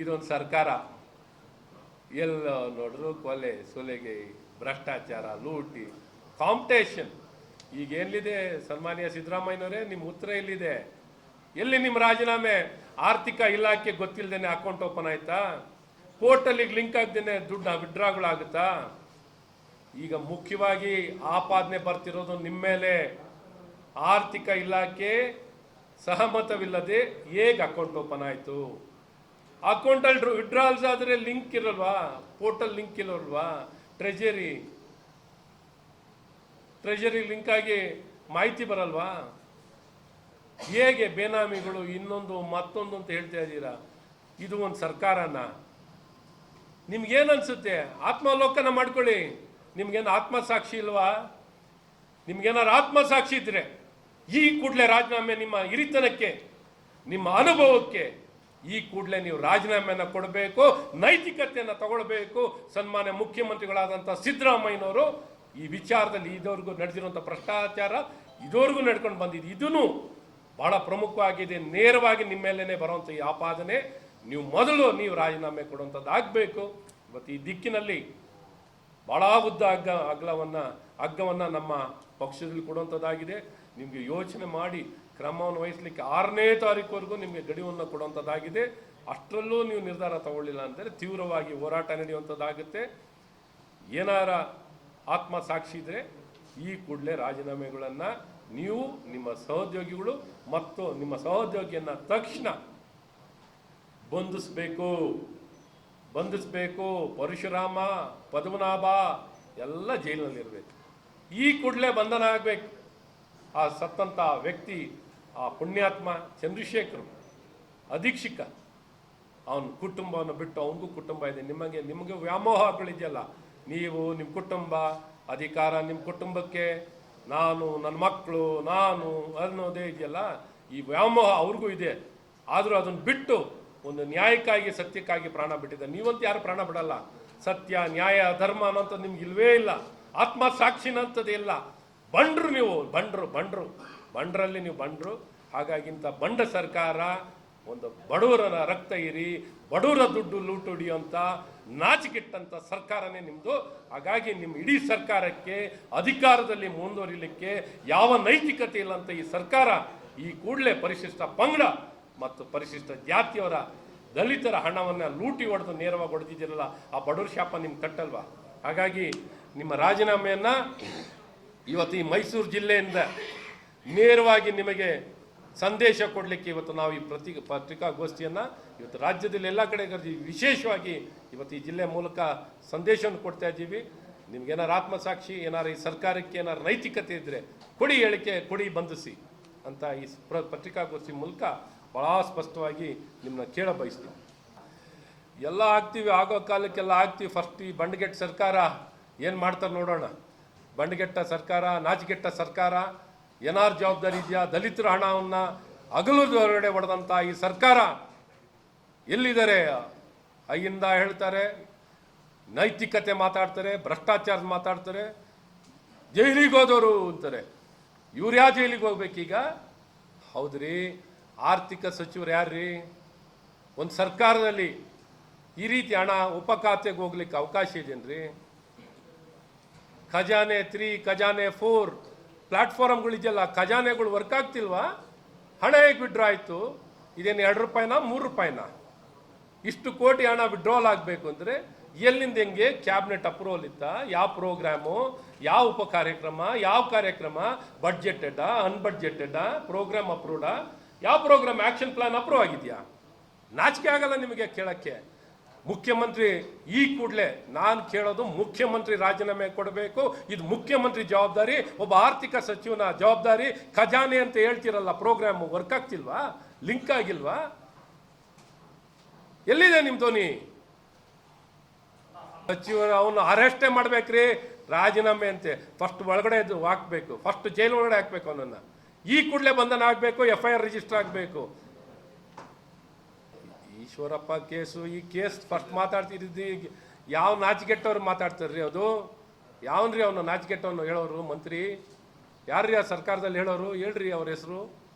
ಇದೊಂದು ಸರ್ಕಾರ. ಎಲ್ಲ ನೋಡಿದ್ರು ಕೊಲೆ, ಸೊಲೆಗೆ ಭ್ರಷ್ಟಾಚಾರ, ಲೂಟಿ, ಕಾಂಪಿಟೇಷನ್. ಈಗ ಎಲ್ಲಿದೆ ಸನ್ಮಾನ್ಯ ಸಿದ್ದರಾಮಯ್ಯನವರೇ? ನಿಮ್ಮ ಉತ್ತರ ಎಲ್ಲಿದೆ? ಎಲ್ಲಿ ನಿಮ್ಮ ರಾಜೀನಾಮೆ? ಆರ್ಥಿಕ ಇಲಾಖೆ ಗೊತ್ತಿಲ್ಲದೇನೆ ಅಕೌಂಟ್ ಓಪನ್ ಆಯ್ತಾ? ಪೋರ್ಟಲಿಗೆ ಲಿಂಕ್ ಆಗ್ದೇನೆ ದುಡ್ಡು ವಿಡ್ರಾಗಳಾಗುತ್ತಾ ಈಗ ಮುಖ್ಯವಾಗಿ ಆಪಾದನೆ ಬರ್ತಿರೋದು ನಿಮ್ಮ ಮೇಲೆ. ಆರ್ಥಿಕ ಇಲಾಖೆ ಸಹಮತವಿಲ್ಲದೆ ಹೇಗೆ ಅಕೌಂಟ್ ಓಪನ್ ಆಯಿತು? ಅಕೌಂಟಲ್ಲಿ ವಿಡ್ರಾಲ್ಸ್ ಆದರೆ ಲಿಂಕ್ ಇರಲ್ವಾ? ಪೋರ್ಟಲ್ ಲಿಂಕ್ ಇರೋಲ್ವಾ? ಟ್ರೆಜರಿ ಟ್ರೆಜರಿ ಲಿಂಕ್ ಆಗಿ ಮಾಹಿತಿ ಬರಲ್ವಾ? ಹೇಗೆ ಬೇನಾಮಿಗಳು ಇನ್ನೊಂದು, ಮತ್ತೊಂದು ಅಂತ ಹೇಳ್ತಾ ಇದ್ದೀರಾ? ಇದು ಒಂದು ಸರ್ಕಾರನ. ನಿಮ್ಗೇನು ಅನ್ಸುತ್ತೆ? ಆತ್ಮಾವಲೋಕನ ಮಾಡ್ಕೊಳ್ಳಿ. ನಿಮ್ಗೇನು ಆತ್ಮಸಾಕ್ಷಿ ಇಲ್ವಾ? ನಿಮ್ಗೇನಾರು ಆತ್ಮಸಾಕ್ಷಿ ಇದ್ರೆ ಈ ಕೂಡಲೇ ರಾಜೀನಾಮೆ ನಿಮ್ಮ ಹಿರಿತನಕ್ಕೆ, ನಿಮ್ಮ ಅನುಭವಕ್ಕೆ ಈ ಕೂಡಲೇ ನೀವು ರಾಜೀನಾಮೆಯನ್ನು ಕೊಡಬೇಕು, ನೈತಿಕತೆಯನ್ನು ತಗೊಳ್ಬೇಕು. ಸನ್ಮಾನ್ಯ ಮುಖ್ಯಮಂತ್ರಿಗಳಾದಂಥ ಸಿದ್ದರಾಮಯ್ಯನವರು ಈ ವಿಚಾರದಲ್ಲಿ ಇದುವರೆಗೂ ನಡೆದಿರುವಂಥ ಭ್ರಷ್ಟಾಚಾರ ಇದುವರೆಗೂ ನಡ್ಕೊಂಡು ಬಂದಿದೆ. ಇದೂ ಬಹಳ ಪ್ರಮುಖವಾಗಿದೆ, ನೇರವಾಗಿ ನಿಮ್ಮ ಮೇಲೇ ಬರುವಂಥ ಈ ಆಪಾದನೆ. ನೀವು ಮೊದಲು ನೀವು ರಾಜೀನಾಮೆ ಕೊಡುವಂಥದ್ದು ಆಗಬೇಕು ಇವತ್ತು ಈ ದಿಕ್ಕಿನಲ್ಲಿ ಭಾಳ ಉದ್ದ ಅಗ್ಗ, ಅಗ್ಲವನ್ನು ಹಗ್ಗವನ್ನು ನಮ್ಮ ಪಕ್ಷದಲ್ಲಿ ಕೊಡುವಂಥದ್ದಾಗಿದೆ ನಿಮಗೆ ಯೋಚನೆ ಮಾಡಿ ಕ್ರಮವನ್ನು ವಹಿಸಲಿಕ್ಕೆ ಆರನೇ ತಾರೀಕುವರೆಗೂ ನಿಮಗೆ ಗಡಿವನ್ನು ಕೊಡುವಂಥದ್ದಾಗಿದೆ ಅಷ್ಟರಲ್ಲೂ ನೀವು ನಿರ್ಧಾರ ತಗೊಳ್ಳಿಲ್ಲ ಅಂದರೆ ತೀವ್ರವಾಗಿ ಹೋರಾಟ ನಡೆಯುವಂಥದ್ದಾಗುತ್ತೆ ಏನಾರ ಆತ್ಮಸಾಕ್ಷಿ ಇದ್ದರೆ ಈ ಕೂಡಲೇ ರಾಜೀನಾಮೆಗಳನ್ನು ನೀವು, ನಿಮ್ಮ ಸಹೋದ್ಯೋಗಿಗಳು ಮತ್ತು ನಿಮ್ಮ ಸಹೋದ್ಯೋಗಿಯನ್ನು ತಕ್ಷಣ ಬಂಧಿಸ್ಬೇಕು. ಬಂಧಿಸ್ಬೇಕು, ಪರಶುರಾಮ, ಪದ್ಮನಾಭ, ಎಲ್ಲ ಜೈಲಿನಲ್ಲಿರಬೇಕು ಈ ಕೂಡಲೇ ಬಂಧನ ಆಗಬೇಕು. ಆ ಸತ್ತಂಥ ವ್ಯಕ್ತಿ, ಆ ಪುಣ್ಯಾತ್ಮ ಚಂದ್ರಶೇಖರ್, ಅಧೀಕ್ಷಕ. ಅವನ ಕುಟುಂಬವನ್ನು ಬಿಟ್ಟು ಅವನಿಗೂ ಕುಟುಂಬ ಇದೆ. ನಿಮಗೆ ನಿಮಗೆ ವ್ಯಾಮೋಹಗಳಿದೆಯಲ್ಲ? ನೀವು ನಿಮ್ಮ ಕುಟುಂಬ, ಅಧಿಕಾರ ನಿಮ್ಮ ಕುಟುಂಬಕ್ಕೆ, ನಾನು, ನನ್ನ ಮಕ್ಕಳು, ನಾನು ಅನ್ನೋದೇ ಇದೆಯಲ್ಲ? ಈ ವ್ಯಾಮೋಹ ಅವ್ರಿಗೂ ಇದೆ. ಆದರೂ ಅದನ್ನು ಬಿಟ್ಟು ಒಂದು ನ್ಯಾಯಕ್ಕಾಗಿ, ಸತ್ಯಕ್ಕಾಗಿ ಪ್ರಾಣ ಬಿಟ್ಟಿದ್ದಾರೆ ನೀವಂತೂ ಯಾರು ಪ್ರಾಣ ಬಿಡಲ್ಲ. ಸತ್ಯ, ನ್ಯಾಯ, ಧರ್ಮ ಅನ್ನೋಂಥದ್ದು ನಿಮ್ಗೆ ಇಲ್ವೇ ಇಲ್ಲ. ಆತ್ಮ ಸಾಕ್ಷಿನಂಥದ್ದು ಇಲ್ಲ. ಬಂಡ್ರು ನೀವು, ಬಂಡ್ರು ಬಂಡ್ರು. ಬಂಡ್ರಲ್ಲಿ ನೀವು ಬಂಡ್ರು. ಹಾಗಾಗಿ ಇಂಥ ಬಂಡ ಸರ್ಕಾರ, ಒಂದು ಬಡವರ ರಕ್ತ ಇರಿ, ಬಡವರ ದುಡ್ಡು ಲೂಟು ಹಿಡಿಯುವಂಥ ನಾಚಿಕೆಟ್ಟಂಥ ಸರ್ಕಾರನೇ ನಿಮ್ಮದು ಹಾಗಾಗಿ ನಿಮ್ಮ ಇಡೀ ಸರ್ಕಾರಕ್ಕೆ, ಅಧಿಕಾರದಲ್ಲಿ ಮುಂದುವರಿಲಿಕ್ಕೆ ಯಾವ ನೈತಿಕತೆ ಇಲ್ಲ ಅಂತ ಈ ಸರ್ಕಾರ ಈ ಕೂಡಲೇ ಪರಿಶಿಷ್ಟ ಪಂಗಡ ಮತ್ತು ಪರಿಶಿಷ್ಟ ಜಾತಿಯವರ ದಲಿತರ ಹಣವನ್ನು ಲೂಟಿ ಹೊಡೆದು ನೇರವಾಗಿ ಹೊಡೆದಿದ್ದೀರಲ್ಲ, ಆ ಬಡವ್ರ ಶಾಪ ನಿಮ್ಗೆ ತಟ್ಟಲ್ವಾ? ಹಾಗಾಗಿ ನಿಮ್ಮ ರಾಜೀನಾಮೆಯನ್ನು ಇವತ್ತು ಈ ಮೈಸೂರು ಜಿಲ್ಲೆಯಿಂದ ನೇರವಾಗಿ ನಿಮಗೆ ಸಂದೇಶ ಕೊಡಲಿಕ್ಕೆ ಇವತ್ತು ನಾವು ಈ ಪ್ರತಿ ಪತ್ರಿಕಾಗೋಷ್ಠಿಯನ್ನು ಇವತ್ತು ರಾಜ್ಯದಲ್ಲಿ ಎಲ್ಲ ಕಡೆ ವಿಶೇಷವಾಗಿ ಇವತ್ತು ಈ ಜಿಲ್ಲೆ ಮೂಲಕ ಸಂದೇಶವನ್ನು ಕೊಡ್ತಾ ಇದ್ದೀವಿ. ನಿಮ್ಗೇನಾರು ಆತ್ಮಸಾಕ್ಷಿ, ಏನಾರು ಈ ಸರ್ಕಾರಕ್ಕೆ ಏನಾರು ನೈತಿಕತೆ ಇದ್ದರೆ ಕೊಡಿ ಹೇಳಿಕೆ, ಕೊಡಿ ಬಂಧಿಸಿ ಅಂತ ಈ ಪ್ರ, ಪತ್ರಿಕಾಗೋಷ್ಠಿ ಮೂಲಕ ಭಾಳ ಸ್ಪಷ್ಟವಾಗಿ ನಿಮ್ಮನ್ನ ಕೇಳ ಬಯಸ್ತೀವಿ ಎಲ್ಲ ಆಗ್ತೀವಿ, ಆಗೋ ಕಾಲಕ್ಕೆಲ್ಲ ಆಗ್ತೀವಿ. ಫಸ್ಟ್ ಈ ಬಂಡಗೆಟ್ಟ ಸರ್ಕಾರ ಏನು ಮಾಡ್ತಾರೆ ನೋಡೋಣ. ಬಂಡಗೆಟ್ಟ ಸರ್ಕಾರ ನಾಚಿಗೆಟ್ಟ ಸರ್ಕಾರ, ಏನಾರು ಜವಾಬ್ದಾರಿ ಇದೆಯಾ? ದಲಿತರ ಹಣವನ್ನು ಹಗಲು ಹೊರಗಡೆ ಹೊಡೆದಂಥ ಈ ಸರ್ಕಾರ ಎಲ್ಲಿದ್ದಾರೆ? ಅಯ್ಯಿಂದ ಹೇಳ್ತಾರೆ, ನೈತಿಕತೆ ಮಾತಾಡ್ತಾರೆ, ಭ್ರಷ್ಟಾಚಾರ ಮಾತಾಡ್ತಾರೆ. ಜೈಲಿಗೆ ಹೋದವರು ಅಂತಾರೆ. ಇವ್ರು ಯಾವ ಜೈಲಿಗೆ ಹೋಗ್ಬೇಕೀಗ? ಹೌದ್ರಿ. ಆರ್ಥಿಕ ಸಚಿವರು ಯಾರ್ರೀ? ಒಂದು ಸರ್ಕಾರದಲ್ಲಿ ಈ ರೀತಿ ಹಣ ಉಪ ಖಾತೆಗೆ ಹೋಗ್ಲಿಕ್ಕೆ ಅವಕಾಶ ಇದೇನ್ರಿ ಖಜಾನೆ ತ್ರೀ, ಖಜಾನೆ ಫೋರ್ ಪ್ಲಾಟ್ಫಾರ್ಮ್ಗಳಿದೆಯಲ್ಲ ಖಜಾನೆಗಳು ವರ್ಕ್ ಆಗ್ತಿಲ್ವಾ? ಹಣ ಹೇಗೆ ವಿಡ್ರಾ ಆಯಿತು? ಇದೇನು ಎರಡು ರೂಪಾಯಿನಾ, ಮೂರು ರೂಪಾಯಿನಾ? ಇಷ್ಟು ಕೋಟಿ ಹಣ ವಿಡ್ರಾಲ್ ಆಗಬೇಕು ಅಂದರೆ ಎಲ್ಲಿಂದ ಹೆಂಗೆ? ಕ್ಯಾಬಿನೆಟ್ ಅಪ್ರೂವಲ್ ಇತ್ತ? ಯಾವ ಪ್ರೋಗ್ರಾಮು ಯಾವ ಉಪ ಕಾರ್ಯಕ್ರಮ? ಯಾವ ಕಾರ್ಯಕ್ರಮ? ಬಡ್ಜೆಟೆಡ ಅನ್ಬಡ್ಜೆಟೆಡ ಪ್ರೋಗ್ರಾಮ್ ಅಪ್ರೂವ್ಡಾ ಯಾವ ಪ್ರೋಗ್ರಾಮ್ ಆಕ್ಷನ್ ಪ್ಲಾನ್ ಅಪ್ರೂವ್ ಆಗಿದೆಯಾ? ನಾಚಿಕೆ ಆಗಲ್ಲ ನಿಮಗೆ ಕೇಳಕ್ಕೆ. ಮುಖ್ಯಮಂತ್ರಿ ಈ ಕೂಡಲೇ ನಾನು ಕೇಳೋದು ಮುಖ್ಯಮಂತ್ರಿ ರಾಜೀನಾಮೆ ಕೊಡಬೇಕು, ಇದು ಮುಖ್ಯಮಂತ್ರಿ ಜವಾಬ್ದಾರಿ, ಒಬ್ಬ ಆರ್ಥಿಕ ಸಚಿವನ ಜವಾಬ್ದಾರಿ, ಖಜಾನೆ ಅಂತ ಹೇಳ್ತಿರಲ್ಲ, ಪ್ರೋಗ್ರಾಮ್ ವರ್ಕ್ ಆಗ್ತಿಲ್ವಾ? ಲಿಂಕ್ ಆಗಿಲ್ವಾ? ಎಲ್ಲಿದೆ ನಿಮ್ಮ ಧ್ವನಿ? ಸಚಿವರು ಅವನು ಅರೆಸ್ಟೇ ಮಾಡ್ಬೇಕ್ರಿ, ರಾಜೀನಾಮೆ ಅಂತೆ. ಫಸ್ಟ್ ಒಳಗಡೆ ಹಾಕ್ಬೇಕು ಫಸ್ಟ್ ಜೈಲು ಒಳಗಡೆ ಹಾಕ್ಬೇಕು ಅವನನ್ನ. ಈ ಕೂಡಲೇ ಬಂಧನ ಆಗಬೇಕು ಎಫ್ ಐ ಆರ್ ರಿಜಿಸ್ಟರ್ ಆಗಬೇಕು. ಈಶ್ವರಪ್ಪ ಕೇಸು, ಈ ಕೇಸ್ ಫಸ್ಟ್ ಮಾತಾಡ್ತಿದ್ದು ಯಾವ ನಾಚಿಗೆಟ್ಟವ್ರು ಮಾತಾಡ್ತಾರ್ರಿ ಅದು? ಯಾವನ್ರಿ ಅವನು ನಾಚಿಗೆಟ್ಟವನು ಹೇಳೋರು, ಮಂತ್ರಿ? ಯಾರ್ರಿ ಆ ಸರ್ಕಾರದಲ್ಲಿ ಹೇಳೋರು? ಹೇಳ್ರಿ ಅವ್ರ ಹೆಸರು.